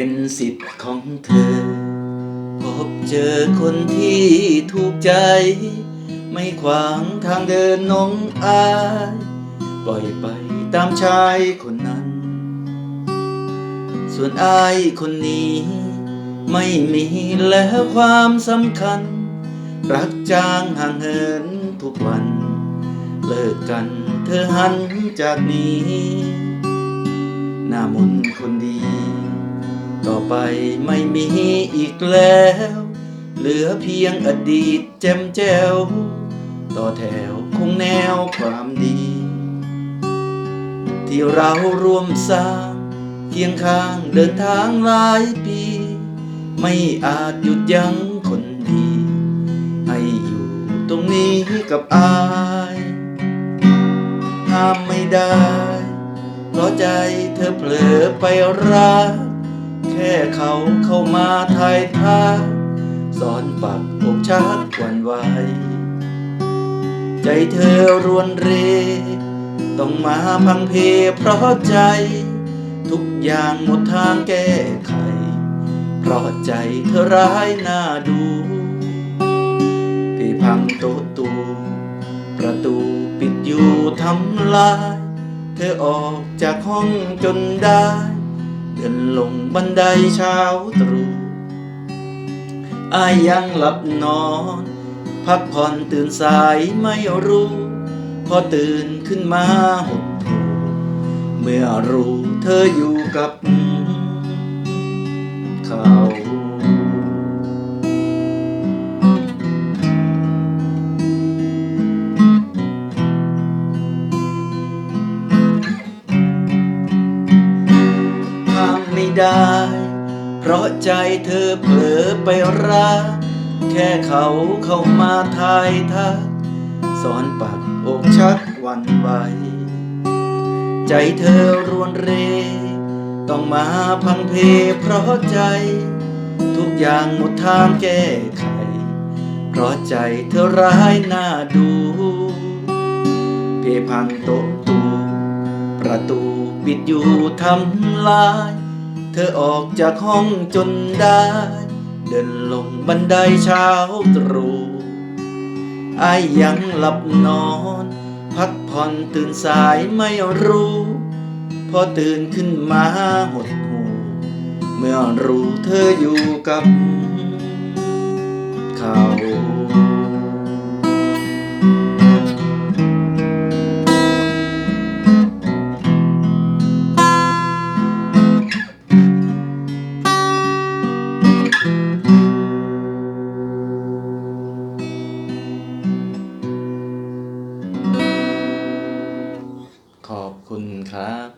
เป็นสิทธิ์ของเธอ พบเจอคนที่ถูกใจ ไม่ขวางทางเดินน้องอาย ปล่อยไปตามชายคนนั้น ส่วนอายคนนี้ ไม่มีแล้วความสำคัญ รักจางห่างเหินทุกวัน เลิกกันเธอหันจากนี้ หน้ามนคนดี ไปไม่มีอีกแล้ว เหลือเพียงอดีตแจ่มแจ้วต่อแถวคงแนวความดี ที่เราร่วมสร้างเคียงข้างเดินทางหลายปี ไม่อาจหยุดยั้งคนดี ให้อยู่ตรงนี้กับอายห้ามไม่ได้ เพราะใจเธอเผลอไปรัก ค่เขาเข้ามาทายท่าสอนปักอกชักวันไหวใจเธอรวนเร ต้องมาพังเพเพราะใจ ทุกอย่างหมดทางแก้ไข เพราะใจเธอร้ายน่าดูพี่พังโต๊ะตู ประตูปิดอยู่ทำลาย เธอออกจากห้องจนได้ เดินลงบันไดเช้าตรู่อายยังหลับนอน พักผ่อนตื่นสายไม่รู้ พอตื่นขึ้นมาหดหูเมื่อรู้เธออยู่กับเขา ได้ เพราะใจเธอเผลอไปรัก แค่เขาเข้ามาทายทักสอนปักอกชักวันไหวใจเธอรวนเร ต้องมาพังเพเพราะใจ ทุกอย่างหมดทางแก้ไข เพราะใจเธอร้ายน่าดูเพพังโต๊ะตูประตูปิดอยู่ทำลาย ธอออกจากห้องจนได้ เดินลงบันไดเช้าตรู่อายยังหลับนอน พักผ่อนตื่นสายไม่รู้ พอตื่นขึ้นมาหดหูเมื่อรู้เธออยู่กับเขา ขอบคุณครับ